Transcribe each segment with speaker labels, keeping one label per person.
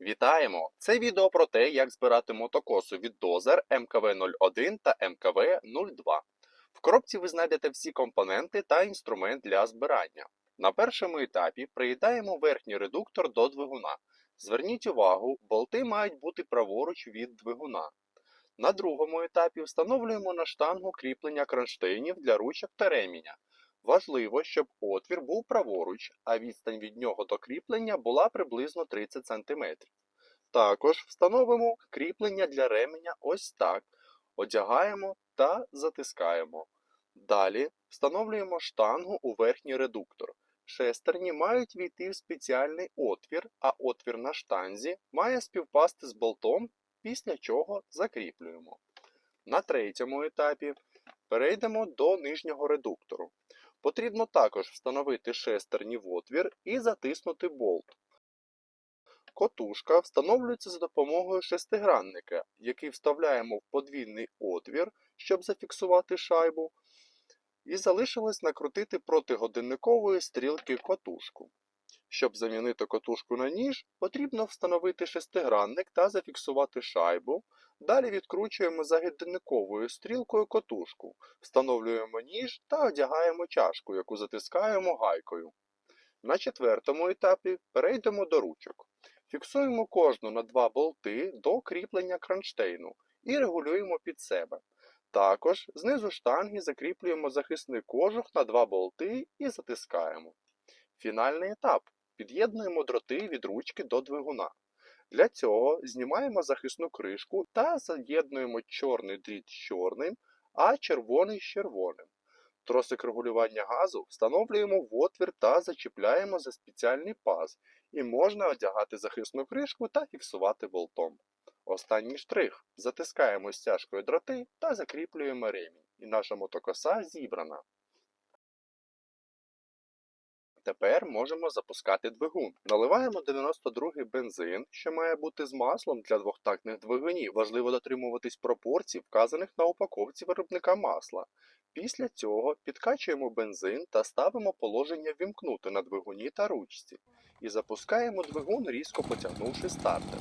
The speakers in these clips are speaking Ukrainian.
Speaker 1: Вітаємо! Це відео про те, як збирати мотокосу від Dozer МКВ-01 та МКВ-02. В коробці ви знайдете всі компоненти та інструмент для збирання. На першому етапі приєднаємо верхній редуктор до двигуна. Зверніть увагу, болти мають бути праворуч від двигуна. На другому етапі встановлюємо на штангу кріплення кронштейнів для ручок та реміння. Важливо, щоб отвір був праворуч, а відстань від нього до кріплення була приблизно 30 см. Також встановимо кріплення для ременя ось так. Одягаємо та затискаємо. Далі встановлюємо штангу у верхній редуктор. Шестерні мають війти в спеціальний отвір, а отвір на штанзі має співпасти з болтом, після чого закріплюємо. На третьому етапі перейдемо до нижнього редуктору. Потрібно також встановити шестерні в отвір і затиснути болт. Котушка встановлюється за допомогою шестигранника, який вставляємо в подвійний отвір, щоб зафіксувати шайбу, і залишилось накрутити проти годинникової стрілки котушку. Щоб замінити котушку на ніж, потрібно встановити шестигранник та зафіксувати шайбу. Далі відкручуємо за годинниковою стрілкою котушку, встановлюємо ніж та одягаємо чашку, яку затискаємо гайкою. На четвертому етапі перейдемо до ручок. Фіксуємо кожну на два болти до кріплення кронштейну і регулюємо під себе. Також знизу штанги закріплюємо захисний кожух на два болти і затискаємо. Фінальний етап. Під'єднуємо дроти від ручки до двигуна. Для цього знімаємо захисну кришку та з'єднуємо чорний дріт з чорним, а червоний з червоним. Тросик регулювання газу встановлюємо в отвір та зачіпляємо за спеціальний паз, і можна одягати захисну кришку та фіксувати болтом. Останній штрих. Затискаємо стяжкою дроти та закріплюємо ремінь. І наша мотокоса зібрана. Тепер можемо запускати двигун. Наливаємо 92-й бензин, що має бути з маслом для двохтактних двигунів. Важливо дотримуватись пропорцій, вказаних на упаковці виробника масла. Після цього підкачуємо бензин та ставимо положення вімкнути на двигуні та ручці. І запускаємо двигун, різко потягнувши стартер.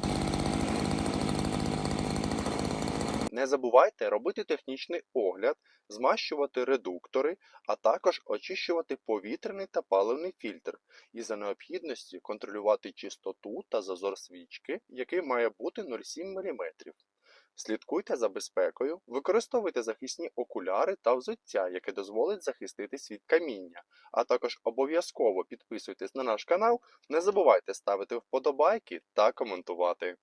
Speaker 1: Не забувайте робити технічний огляд, змащувати редуктори, а також очищувати повітряний та паливний фільтр і за необхідності контролювати чистоту та зазор свічки, який має бути 0,7 мм. Слідкуйте за безпекою, використовуйте захисні окуляри та взуття, яке дозволить захиститись від каміння. А також обов'язково підписуйтесь на наш канал, не забувайте ставити вподобайки та коментувати.